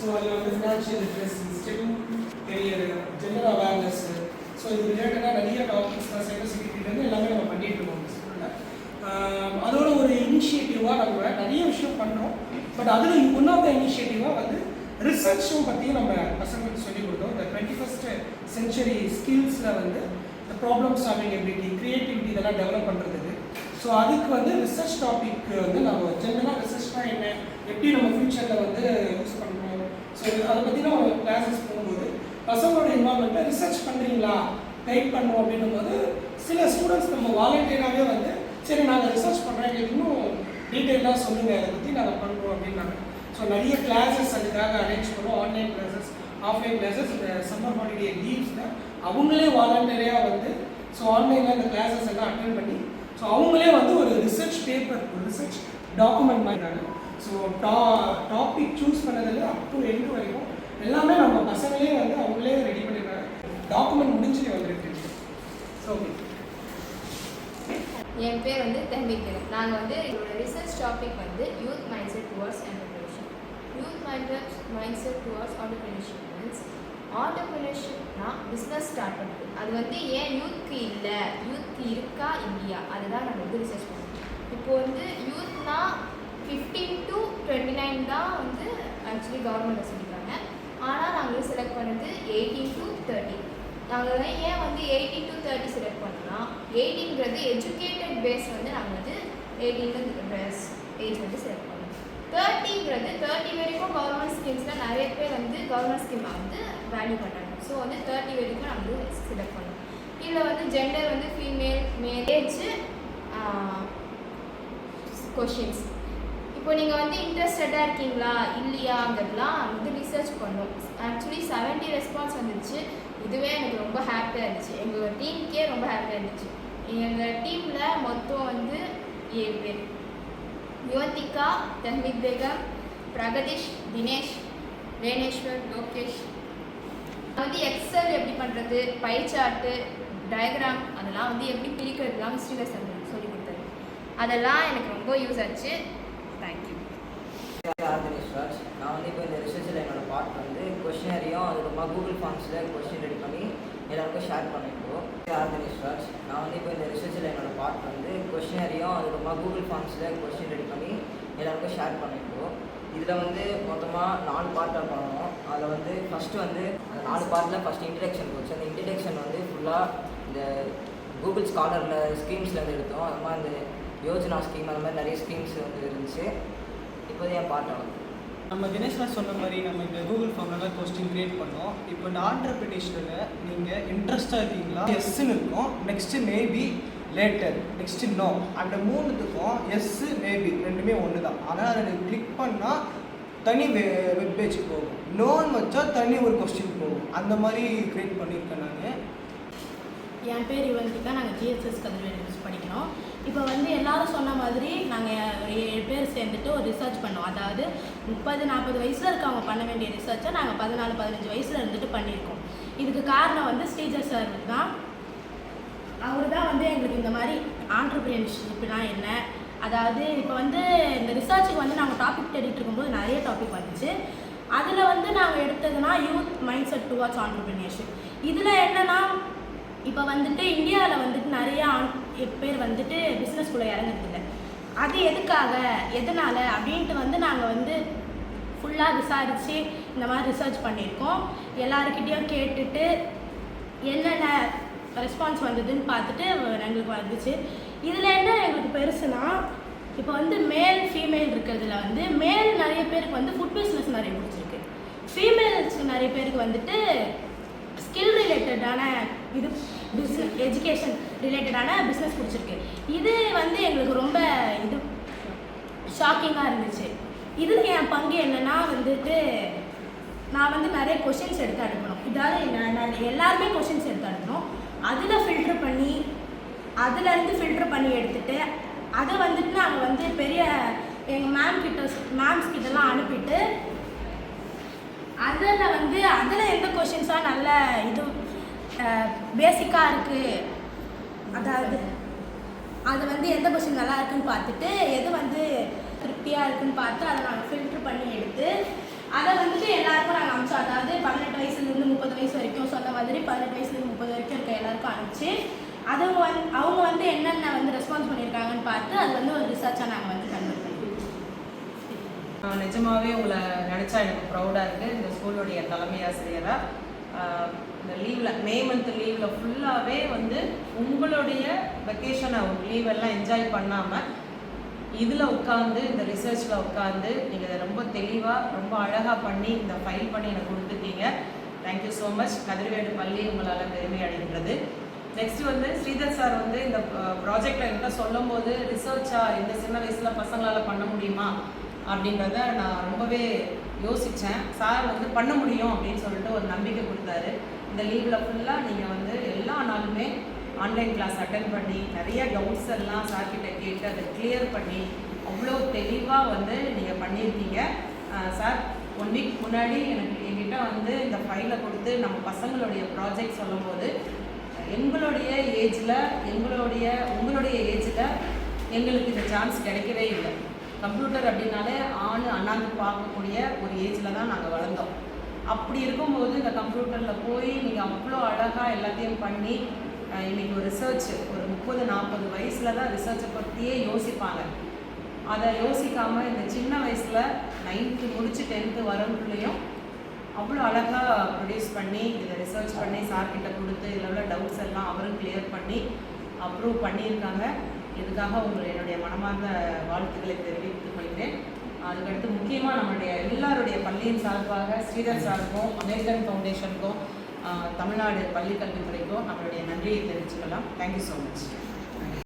So அதில் வந்து financial literacy STEM career gender awareness so இது ரிலேட்டடாக நிறைய டாபிக்ஸ் தான் சைபர் செக்யூரிட்டிலேருந்து எல்லாமே நம்ம பண்ணிட்டு இருக்கோம் ஸ்கூலில் அதோட ஒரு இனிஷியேட்டிவாக நம்ம நிறைய விஷயம் பண்ணுறோம் பட் அதில் ஒன் ஆஃப் த இனிஷியேட்டிவாக வந்து ரிசர்ச்சும் பற்றியும் நம்ம பசங்களுக்கு சொல்லிக் கொடுத்தோம். இந்த டுவெண்ட்டி ஃபஸ்ட் சென்ச்சுரி ஸ்கில்ஸில் வந்து இந்த ப்ராப்ளம் சால்விங் எபிலிட்டி க்ரியேட்டிவிட்டி இதெல்லாம் டெவலப் பண்ணுறதுக்கு ஸோ அதுக்கு வந்து ரிசர்ச் டாபிக் வந்து நம்ம ஜென்ரலாக ரிசர்ச்னா என்ன? எப்படி நம்ம ஃபியூச்சரில் வந்து யூஸ் பண்ணுறோம் ஸோ அதை பற்றி நம்ம கிளாஸஸ் போகும்போது பசங்களோட இன்வால்மெண்ட்டை ரிசர்ச் பண்ணுறீங்களா கைட் பண்ணுவோம் அப்படின்னும் போது சில ஸ்டூடெண்ட்ஸ் நம்ம வாலண்டியராகவே வந்து சரி நாங்கள் ரிசர்ச் பண்ணுறோம் எங்களுக்கு இன்னும் டீட்டெயிலாக சொல்லுங்கள் அதை பற்றி நாங்கள் பண்ணுறோம் அப்படின்னாங்க. ஸோ நிறைய கிளாஸஸ் அதுக்காக அரேஞ்ச் பண்ணுவோம் ஆன்லைன் கிளாஸஸ் ஆஃப்லைன் கிளாஸஸ் இந்த சம்மர் ஹாலிடே லீவ்ஸில் அவங்களே வாலண்டியராக வந்து ஸோ ஆன்லைனில் அந்த கிளாஸஸ் எல்லாம் அட்டன் பண்ணி ஸோ அவங்களே வந்து ஒரு ரிசர்ச் பேப்பர் ஒரு ரிசர்ச் டாக்குமெண்ட் மாதிரி ஸோ டா டாபிக் சூஸ் பண்ணதில் அப் டு எண்டு வரைக்கும் எல்லாமே நம்ம பசங்களே வந்து அவங்களே ரெடி பண்ணிடுறாங்க டாக்குமெண்ட் முடிஞ்சு வந்துருக்கு. ஸோ என் பேர் வந்து தம்பிக்கிறேன் நாங்கள் வந்து எங்களோட ரிசர்ச் டாபிக் வந்து youth mindset towards entrepreneurship youth mind mindset towards entrepreneurship means ஆண்டர்பிரினர்ஷிப்னா business start பண்ணுறது அது வந்து ஏன் யூத்க்கு இல்லை? யூத்க்கு இருக்கா? இல்லையா? அதுதான் நாங்கள் வந்து ரிசர்ச் பண்ணுறோம் இப்போ வந்து யூத்னா ஃபிஃப்டீன் டு டுவெண்ட்டி நைன் தான் வந்து ஆக்சுவலி கவர்மெண்ட் சொல்லியிருக்காங்க ஆனால் நாங்கள் செலக்ட் பண்ணது எயிட்டீன் டு தேர்ட்டி நாங்கள் வந்து ஏன் வந்து எயிட்டீன் டு தேர்ட்டி செலக்ட் பண்ணோம்னா எயிட்டீன்கிறது எஜுகேட்டட் பேஸ் வந்து நாங்கள் வந்து எயிட்டீன் பேஸ் ஏஜ் வந்து செலக்ட் பண்ணோம். தேர்ட்டிங்கிறது தேர்ட்டி வரைக்கும் கவர்மெண்ட் ஸ்கீம்ஸில் நிறைய பேர் வந்து கவர்மெண்ட் ஸ்கீமை வந்து வேல்யூ பண்ணுறாங்க ஸோ வந்து தேர்ட்டி வரைக்கும் நாங்கள் வந்து செலக்ட் பண்ணோம். இதில் வந்து ஜெண்டர் வந்து ஃபீமேல் மேல் ஏஜ் கொஷின்ஸ் இப்போ நீங்கள் வந்து இன்ட்ரெஸ்டடாக இருக்கீங்களா? இல்லையாங்கிறதுலாம் வந்து ரிசர்ச் பண்ணோம். ஆக்சுவலி 70 ரெஸ்பான்ஸ் வந்துச்சு. இதுவே எனக்கு ரொம்ப ஹாப்பியாக இருந்துச்சு. எங்கள் டீமுக்கே ரொம்ப ஹாப்பியாக இருந்துச்சு. எங்கள் டீமில் மொத்தம் வந்து ஏழு பேர். யுவந்திகா தஹ்மித் பேகம் பிரகதீஷ் தினேஷ் வேணேஸ்வர் லோகேஷ். வந்து எக்ஸல் எப்படி பண்ணுறது பைச்சார்ட்டு டயக்ராம் அதெல்லாம் வந்து எப்படி பிரிக்கிறதுலாம் ஸ்ரீவசன் சொல்லி கொடுத்தாரு அதெல்லாம் எனக்கு ரொம்ப யூஸ் ஆச்சு. தேங்க்யூ ஆர்கனைஸ்ராஜ் நான் வந்து இப்போ இந்த ரிசர்ச்சில் என்னோட பார்ட் வந்து கொஷினரையும் அதுக்கப்புறமா கூகுள் ஃபார்ம்ஸில் கொஸ்டின் ரெடி பண்ணி எல்லாருக்கும் ஷேர் பண்ணியிருக்கோம் ஆர்கனைஸ்ராஜ் நான் வந்து இப்போ இந்த ரிசர்ச்சில் என்னோட பார்ட் வந்து கொஷினரையும் அதுக்கப்புறமா கூகுள் ஃபார்ம்ஸில் கொஸ்டின் ரெடி பண்ணி எல்லாருக்கும் ஷேர் பண்ணியிருக்கோம் இதில் வந்து மொத்தமாக நாலு பார்ட்டாக பண்ணணும். அதில் வந்து ஃபஸ்ட்டு வந்து நாலு பார்ட்டில் ஃபஸ்ட் இன்ட்ரடக்ஷன் போச்சு. அந்த இன்ட்ரடக்ஷன் வந்து ஃபுல்லாக இந்த கூகுள் ஸ்காலரில் ஸ்கீம்ஸ்லேருந்து எடுத்தோம். அது மாதிரி இந்த யோஜனா ஸ்கீம் அந்த மாதிரி நிறைய ஸ்கீம்ஸ் வந்து இருந்துச்சு. இப்போதே என் பார்ட் ஆகுது நம்ம தினேஷ்லாம் சொன்ன மாதிரி நம்ம இந்த கூகுள் ஃபார்ம்ல தான் கொஸ்டின் கிரியேட் பண்ணோம். இப்போ இந்த ஆண்டர்பிரினேஷனில் நீங்கள் இன்ட்ரெஸ்டாக இருக்கீங்களா? எஸ்ன்னு இருக்கும். Next maybe later next no அந்த மூணுத்துக்கும் எஸ்ஸு மேபி ரெண்டுமே ஒன்று தான் ஆனால் அதை கிளிக் பண்ணால் தனி வெ வெப் பேஜ் போகும். நோன்னு வச்சா தனி ஒரு கொஸ்டின் போகும். அந்த மாதிரி கிரியேட் பண்ணியிருக்கேன் நான். என் பேர் யுவந்திகா நாங்கள் ஜிஎஸ்எஸ் கதிர்வேல் படிக்கிறோம் இப்போ வந்து எல்லாரும் சொன்ன மாதிரி நாங்கள் ஒரு ஏழு பேர் சேர்ந்துட்டு ஒரு ரிசர்ச் பண்ணோம். அதாவது முப்பது நாற்பது வயசில் இருக்கவங்க பண்ண வேண்டிய ரிசர்ச்சை நாங்கள் பதினாலு பதினஞ்சு வயசில் இருந்துட்டு பண்ணியிருக்கோம். இதுக்கு காரணம் வந்து ஸ்ரீஜர் சார் தான். அவர் தான் வந்து எங்களுக்கு இந்த மாதிரி ஆண்டர்பிரியன்ஷிப்னா என்ன? அதாவது இப்போ வந்து இந்த ரிசர்ச்சுக்கு வந்து நாங்கள் டாபிக் தேடிட்டு இருக்கும்போது நிறைய டாபிக் வந்துச்சு. அதில் வந்து நாங்கள் எடுத்ததுன்னா youth mind set towards entrepreneurship இதில் என்னென்னா இப்போ வந்துட்டு இந்தியாவில் வந்து பேர் வந்துட்டு பிஸ்னஸ்குள்ளே இறங்குறதில்ல அது எதுக்காக? எதனால்? அப்படின்ட்டு வந்து நாங்கள் வந்து ஃபுல்லாக விசாரித்து இந்த மாதிரி ரிசர்ச் பண்ணியிருக்கோம். எல்லாருக்கிட்டேயும் கேட்டுட்டு என்னென்ன ரெஸ்பான்ஸ் வந்ததுன்னு பார்த்துட்டு எங்களுக்கு வந்துச்சு. இதில் என்ன எங்களுக்கு பெருசுனா இப்போ வந்து மேல் ஃபீமேல் இருக்கிறதுல வந்து மேல் நிறைய பேருக்கு வந்து ஃபுட் பிஸ்னஸ் நிறைய பிடிச்சிருக்கு. ஃபீமேல்ஸ்க்கு நிறைய பேருக்கு வந்துட்டு ரிலேட்டடான இது பிஸ்னஸ் எஜுகேஷன் ரிலேட்டடான பிஸ்னஸ் பிடிச்சிருக்கு. இது வந்து எங்களுக்கு ரொம்ப இது ஷாக்கிங்காக இருந்துச்சு. இதில் என் பங்கு என்னென்னா வந்துட்டு நான் வந்து நிறைய கொஷின்ஸ் எடுத்து அனுப்பணும். இதாவது நான் நான் எல்லாருமே கொஷின்ஸ் எடுத்து அனுப்பணும். அதில் ஃபில்டர் பண்ணி அதுலேருந்து ஃபில்டர் பண்ணி எடுத்துட்டு அதை வந்துட்டு நாங்கள் வந்து பெரிய எங்கள் மேம் கிட்ட மேம்ஸ் கிட்டலாம் அனுப்பிட்டு அதில் வந்து அதில் எந்த கொஷின்ஸாக நல்ல இது பேசிக்காக இருக்குது அதாவது அது வந்து எந்த கொஷின் நல்லா இருக்குன்னு பார்த்துட்டு எது வந்து திருப்தியாக இருக்குன்னு பார்த்து அதை நாங்கள் ஃபில்ட்ரு பண்ணி எடுத்து அதை வந்துட்டு அனுப்பிச்சோம் அதாவது பதினெட்டு வயசுலேருந்து முப்பது வயசு வரைக்கும் சொன்ன மாதிரி பதினெட்டு வயசுலேருந்து முப்பது வரைக்கும் இருக்க எல்லாருக்கும் அனுப்பிச்சு அதை வந்து அவங்க வந்து என்னென்ன வந்து ரெஸ்பான்ஸ் பண்ணியிருக்காங்கன்னு பார்த்து அது வந்து ஒரு ரிசர்ச்சாக நாங்கள் வந்து நிஜமாகவே உங்களை நினச்சா எனக்கு ப்ரௌடாக இருக்குது இந்த ஸ்கூலுடைய தலைமை ஆசிரியராக இந்த லீவில் மே மந்த் லீவில் ஃபுல்லாகவே வந்து உங்களுடைய வெக்கேஷனை லீவெல்லாம் என்ஜாய் பண்ணாமல் இதில் உட்காந்து இந்த ரிசர்ச்சில் உட்காந்து நீங்கள் ரொம்ப தெளிவாக ரொம்ப அழகாக பண்ணி இந்த ஃபைல் பண்ணி எனக்கு கொடுத்துருக்கீங்க தேங்க்யூ ஸோ மச் கதிர்வேடு பள்ளி உங்களால் பெருமை அடைகின்றது. நெக்ஸ்ட் வந்து ஸ்ரீதர் சார் வந்து இந்த ப்ராஜெக்டை என்கிட்ட சொல்லும்போது ரிசர்ச்சாக இந்த சின்ன வயசில் பசங்களால் பண்ண முடியுமா? அப்படின்றத நான் ரொம்பவே யோசித்தேன் சார் வந்து பண்ண முடியும் அப்படின்னு சொல்லிட்டு ஒரு நம்பிக்கை கொடுத்தாரு. இந்த லீவில் ஃபுல்லாக நீங்கள் வந்து எல்லா நாளுமே ஆன்லைன் கிளாஸ் அட்டன் பண்ணி நிறைய டவுட்ஸ் எல்லாம் சார்கிட்ட கேட்டு அதை கிளியர் பண்ணி அவ்வளோ தெளிவாக வந்து நீங்கள் பண்ணியிருக்கீங்க. சார் ஒன் வீக் முன்னாடி எனக்கு என்கிட்ட வந்து இந்த ஃபைலை கொடுத்து நம்ம பசங்களுடைய ப்ராஜெக்ட் சொல்லும்போது எங்களுடைய ஏஜில் எங்களுடைய உங்களுடைய ஏஜில் எங்களுக்கு இந்த சான்ஸ் கிடைக்கவே இல்லை. கம்ப்யூட்டர் அப்படின்னாலே ஆண் அண்ணாந்து பார்க்கக்கூடிய ஒரு ஏஜில் தான் நாங்கள் வளர்ந்தோம். அப்படி இருக்கும்போது இந்த கம்ப்யூட்டரில் போய் நீங்கள் அவ்வளோ அழகாக எல்லாத்தையும் பண்ணி இன்றைக்கி ஒரு ரிசர்ச் ஒரு முப்பது நாற்பது வயசில் தான் ரிசர்ச்சை பற்றியே யோசிப்பாங்க. அதை யோசிக்காமல் இந்த சின்ன வயசில் நைன்த்து முடிச்சு டென்த்து வரக்குள்ளேயும் அவ்வளோ அழகாக ப்ரொடியூஸ் பண்ணி இதை ரிசர்ச் பண்ணி சார்கிட்ட கொடுத்து இதில் உள்ள டவுட்ஸ் எல்லாம் அவரும் கிளியர் பண்ணி அப்ரூவ் பண்ணியிருக்காங்க. இதுக்காக உங்களை என்னுடைய மனமார்ந்த வாழ்த்துக்களை தெரிவித்துக் கொள்கிறேன். அதுக்கடுத்து முக்கியமாக நம்மளுடைய எல்லாருடைய பள்ளியின் சார்பாக ஸ்ரீதர் சாருக்கும் அமெரிக்கன் ஃபவுண்டேஷனுக்கும் தமிழ்நாடு பள்ளிக்கல்வித்துறைக்கும் நம்மளுடைய நன்றியை தெரிவிச்சுக்கலாம் தேங்க்யூ ஸோ மச்